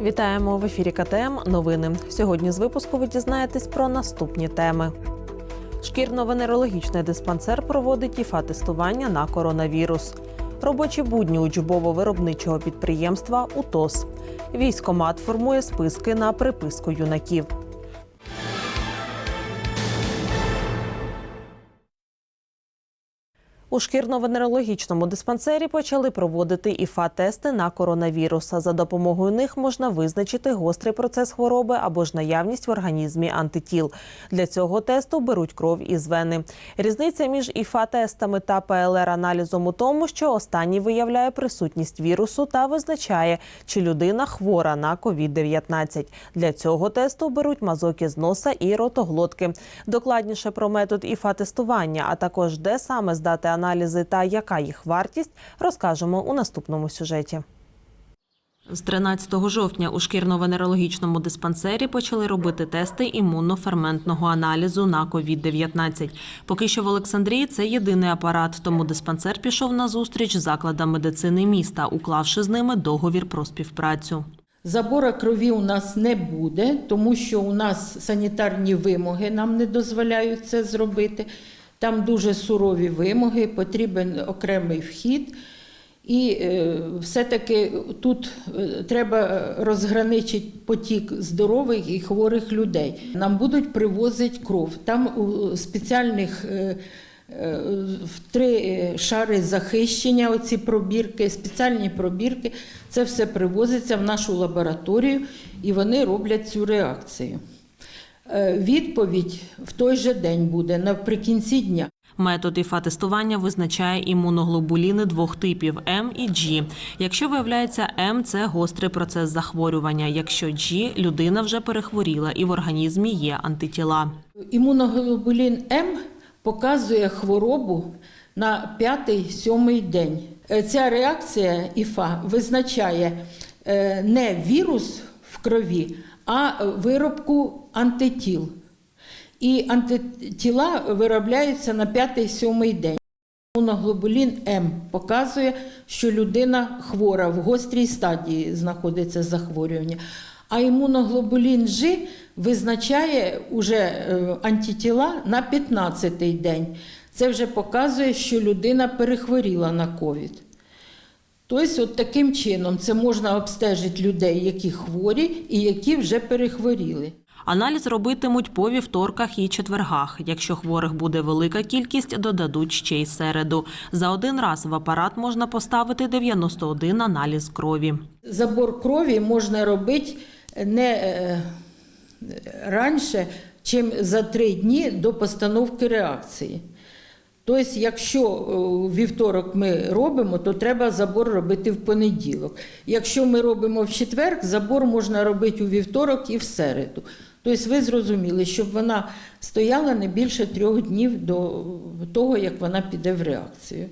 Вітаємо в ефірі КТМ. Новини. Сьогодні з випуску ви дізнаєтесь про наступні теми. Шкірно-венерологічний диспансер проводить ІФА-тестування на коронавірус. Робочі будні учбово-виробничого підприємства УТОС. Військомат формує списки на приписку юнаків. У шкірно-венерологічному диспансері почали проводити ІФА-тести на коронавірус. За допомогою них можна визначити гострий процес хвороби або ж наявність в організмі антитіл. Для цього тесту беруть кров із вени. Різниця між ІФА-тестами та ПЛР-аналізом у тому, що останній виявляє присутність вірусу та визначає, чи людина хвора на COVID-19. Для цього тесту беруть мазоки з носа і ротоглотки. Докладніше про метод ІФА-тестування, а також де саме здати аналізи та яка їх вартість, розкажемо у наступному сюжеті. З 13 жовтня у шкірно-венерологічному диспансері почали робити тести імуноферментного аналізу на COVID-19. Поки що в Олександрії це єдиний апарат, тому диспансер пішов на зустріч з закладам медицини міста, уклавши з ними договір про співпрацю. Забора крові у нас не буде, тому що у нас санітарні вимоги нам не дозволяють це зробити. Там дуже сурові вимоги, потрібен окремий вхід. І е, все-таки тут е, треба розграничити потік здорових і хворих людей. Нам будуть привозити кров. Там у спеціальних е, в три шари захищення, оці пробірки, спеціальні пробірки. Це все привозиться в нашу лабораторію і вони роблять цю реакцію. Е, Відповідь в той же день буде наприкінці дня. Метод ІФА-тестування визначає імуноглобуліни двох типів М і G. Якщо виявляється М, це гострий процес захворювання. Якщо G – людина вже перехворіла і в організмі є антитіла. Імуноглобулін М показує хворобу на 5-7 день. Е, Ця реакція ІФА визначає е, не вірус в крові, а виробку антитіл. І антитіла виробляються на 5-7 день. Імуноглобулін М показує, що людина хвора в гострій стадії знаходиться захворювання. А імуноглобулін G визначає уже е, антитіла на 15-й день. Це вже показує, що людина перехворіла на ковід. Тобто, от таким чином це можна обстежити людей, які хворі і які вже перехворіли. Аналіз робитимуть по вівторках і четвергах. Якщо хворих буде велика кількість, додадуть ще й середу. За один раз в апарат можна поставити 91 аналіз крові. Забор крові можна робити не е, раніше, чим за три дні до постановки реакції. Тобто, якщо е, вівторок ми робимо, то треба забор робити в понеділок. Якщо ми робимо в четвер, забор можна робити у вівторок і в середу. Тобто ви зрозуміли, щоб вона стояла не більше трьох днів до того, як вона піде в реакцію.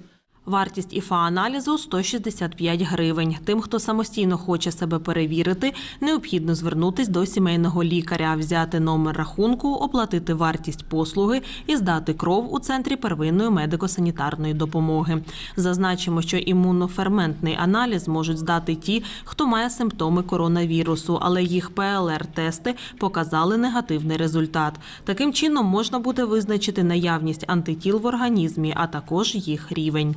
Вартість ІФА-аналізу – 165 гривень. Тим, хто самостійно хоче себе перевірити, необхідно звернутись до сімейного лікаря, взяти номер рахунку, оплатити вартість послуги і здати кров у центрі первинної медико-санітарної допомоги. Зазначимо, що імуноферментний аналіз можуть здати ті, хто має симптоми коронавірусу, але їх ПЛР-тести показали негативний результат. Таким чином можна буде визначити наявність антитіл в організмі, а також їх рівень.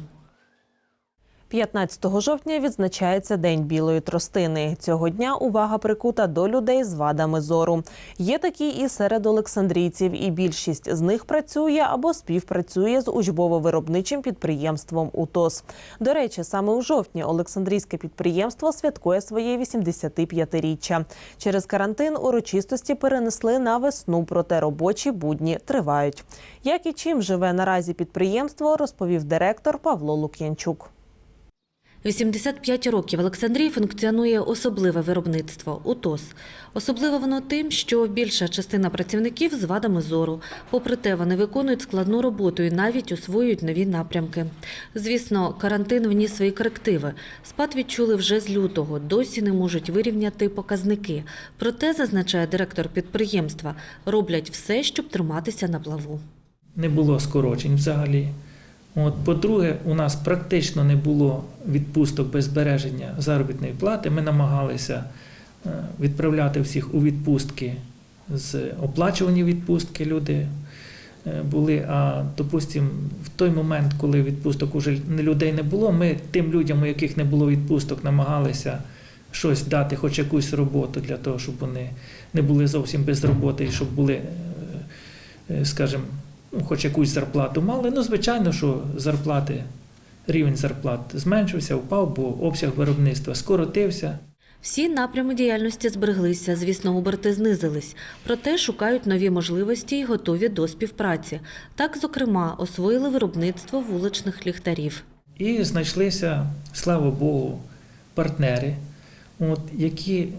15 жовтня відзначається День білої тростини. Цього дня увага прикута до людей з вадами зору. Є такі і серед олександрійців, і більшість з них працює або співпрацює з учбово-виробничим підприємством УТОС. До речі, саме у жовтні Олександрійське підприємство святкує своє 85-річчя. Через карантин урочистості перенесли на весну, проте робочі будні тривають. Як і чим живе наразі підприємство, розповів директор Павло Лук'янчук. 85 років в Олександрії функціонує особливе виробництво УТОС. Особливо воно тим, що більша частина працівників з вадами зору. Попри те, вони виконують складну роботу і навіть освоюють нові напрямки. Звісно, карантин вніс свої корективи. Спад відчули вже з лютого. Досі не можуть вирівняти показники. Проте, зазначає директор підприємства, роблять все, щоб триматися на плаву. не було скорочень взагалі. От, по-друге, у нас практично не було відпусток без збереження заробітної плати. Ми намагалися е, відправляти всіх у відпустки з оплачувані відпустки люди е, були. А допустим, в той момент, коли відпусток уже людей не було, ми тим людям, у яких не було відпусток, намагалися щось дати, хоч якусь роботу для того, щоб вони не були зовсім без роботи і щоб були, е, скажімо, ну, хоч якусь зарплату мали. Ну, звичайно, що зарплати, рівень зарплат зменшився, впав, бо обсяг виробництва скоротився. Всі напрями діяльності збереглися, звісно, оберти знизились. Проте шукають нові можливості і готові до співпраці. Так, зокрема, освоїли виробництво вуличних ліхтарів. І знайшлися, слава Богу, партнери, от, які е,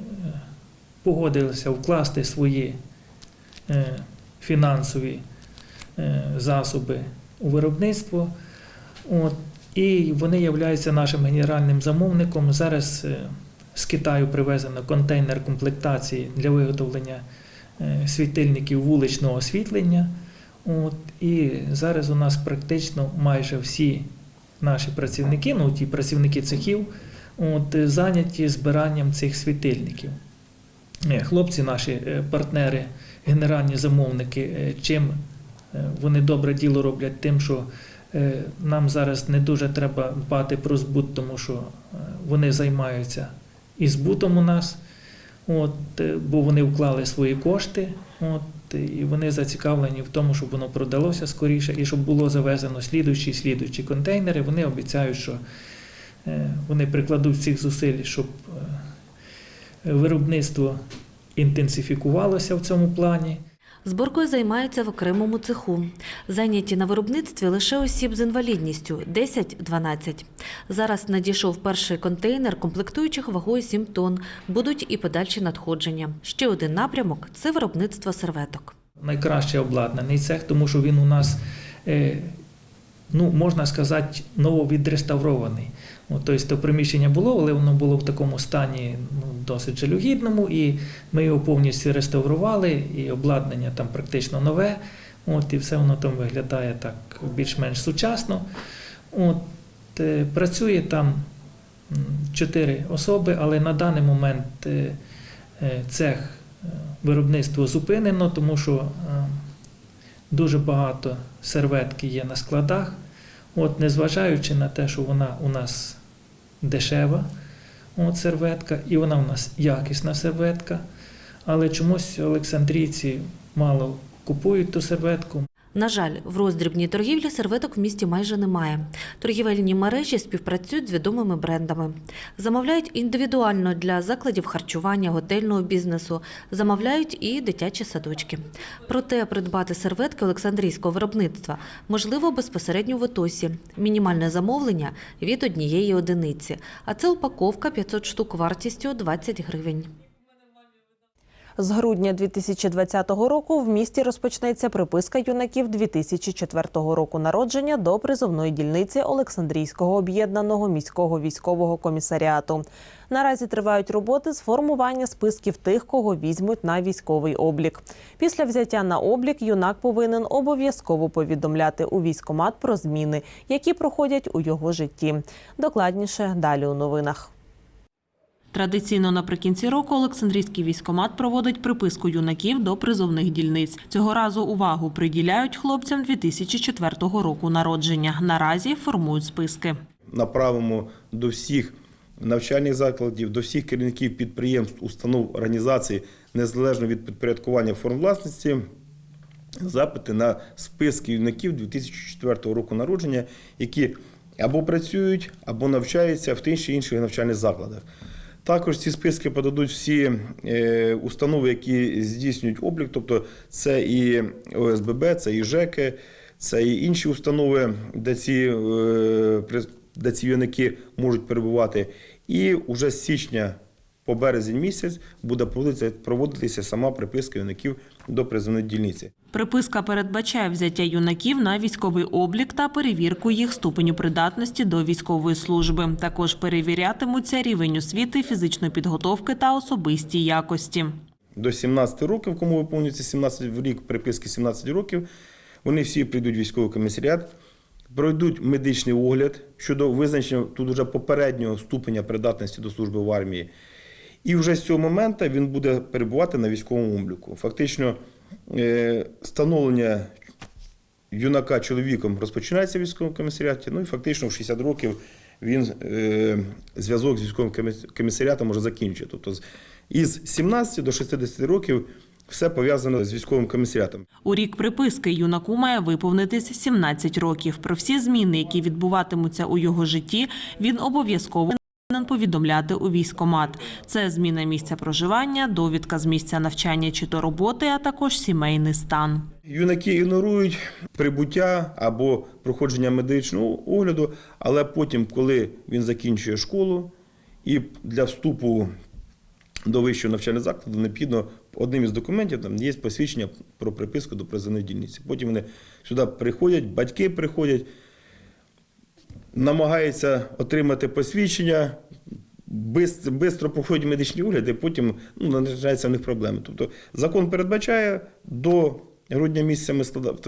погодилися вкласти свої е, фінансові засоби у виробництво. От, і вони являються нашим генеральним замовником. Зараз е, з Китаю привезено контейнер комплектації для виготовлення е, світильників вуличного освітлення. От, і зараз у нас практично майже всі наші працівники, ну ті працівники цехів, от, е, зайняті збиранням цих світильників. Е, Хлопці, наші е, партнери, генеральні замовники, е, чим е, вони добре діло роблять тим, що е, нам зараз не дуже треба дбати про збут, тому що е, вони займаються і збутом у нас, от, е, бо вони вклали свої кошти, от, і вони зацікавлені в тому, щоб воно продалося скоріше і щоб було завезено слідуючі слідуючі контейнери. Вони обіцяють, що е, вони прикладуть всіх зусиль, щоб е, виробництво інтенсифікувалося в цьому плані. Зборкою займаються в окремому цеху. Зайняті на виробництві лише осіб з інвалідністю 10-12. Зараз надійшов перший контейнер, комплектуючих вагою 7 тонн. Будуть і подальші надходження. Ще один напрямок це виробництво серветок. найкраще обладнаний цех, тому що він у нас, е, ну, можна сказати, нововідреставрований. От, тобто то приміщення було, але воно було в такому стані ну, досить жалюгідному, і ми його повністю реставрували, і обладнання там практично нове. От, і все воно там виглядає так більш-менш сучасно. От, е, працює там чотири особи, але на даний момент е, е, цех виробництво зупинено, тому що дуже багато серветки є на складах. От, незважаючи на те, що вона у нас дешева, от серветка, і вона у нас якісна серветка, але чомусь олександрійці мало купують ту серветку. На жаль, в роздрібній торгівлі серветок в місті майже немає. Торгівельні мережі співпрацюють з відомими брендами. Замовляють індивідуально для закладів харчування, готельного бізнесу, замовляють і дитячі садочки. Проте придбати серветки Олександрійського виробництва можливо безпосередньо в ОТОСі. Мінімальне замовлення від однієї одиниці, а це упаковка 500 штук вартістю 20 гривень. З грудня 2020 року в місті розпочнеться приписка юнаків 2004 року народження до призовної дільниці Олександрійського об'єднаного міського військового комісаріату. Наразі тривають роботи з формування списків тих, кого візьмуть на військовий облік. Після взяття на облік юнак повинен обов'язково повідомляти у військомат про зміни, які проходять у його житті. Докладніше далі у новинах. Традиційно наприкінці року Олександрійський військомат проводить приписку юнаків до призовних дільниць. Цього разу увагу приділяють хлопцям 2004 року народження. Наразі формують списки. направимо до всіх навчальних закладів, до всіх керівників підприємств, установ, організацій, незалежно від підпорядкування форм власності, запити на списки юнаків 2004 року народження, які або працюють, або навчаються в тих чи інших навчальних закладах. Також ці списки подадуть всі е, установи, які здійснюють облік, тобто це і ОСББ, це і ЖЕКи, це і інші установи, де ці, е, де ці юнаки можуть перебувати. І вже з січня по березень місяць буде проводитися сама приписка юнаків до призовної дільниці. Приписка передбачає взяття юнаків на військовий облік та перевірку їх ступеню придатності до військової служби. Також перевірятимуться рівень освіти, фізичної підготовки та особисті якості. До 17 років, кому виповнюється 17 в рік приписки 17 років, вони всі прийдуть в військовий комісаріат, пройдуть медичний огляд щодо визначення тут уже попереднього ступеня придатності до служби в армії. І вже з цього моменту він буде перебувати на військовому обліку. Фактично, становлення юнака чоловіком розпочинається в військовому комісаріаті, ну і фактично в 60 років він е, зв'язок з військовим коміс- комісаріатом може закінчити. Тобто із 17 до 60 років все пов'язано з військовим комісаріатом. У рік приписки юнаку має виповнитись 17 років. Про всі зміни, які відбуватимуться у його житті, він обов'язково повідомляти у військкомат. Це зміна місця проживання, довідка з місця навчання чи то роботи, а також сімейний стан. Юнаки ігнорують прибуття або проходження медичного огляду, але потім, коли він закінчує школу, і для вступу до вищого навчального закладу необхідно одним із документів там є посвідчення про приписку до призовної дільниці. Потім вони сюди приходять, батьки приходять, намагаються отримати посвідчення, швидко проходять медичні огляди, потім ну, починаються в них проблеми. Тобто закон передбачає до грудня місяця ми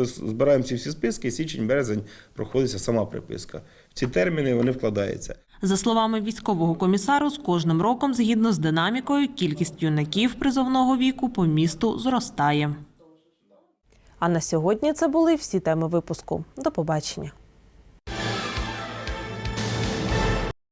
збираємо ці всі списки, січень, березень проходиться сама приписка. В ці терміни вони вкладаються. За словами військового комісару, з кожним роком, згідно з динамікою, кількість юнаків призовного віку по місту зростає. А на сьогодні це були всі теми випуску. До побачення.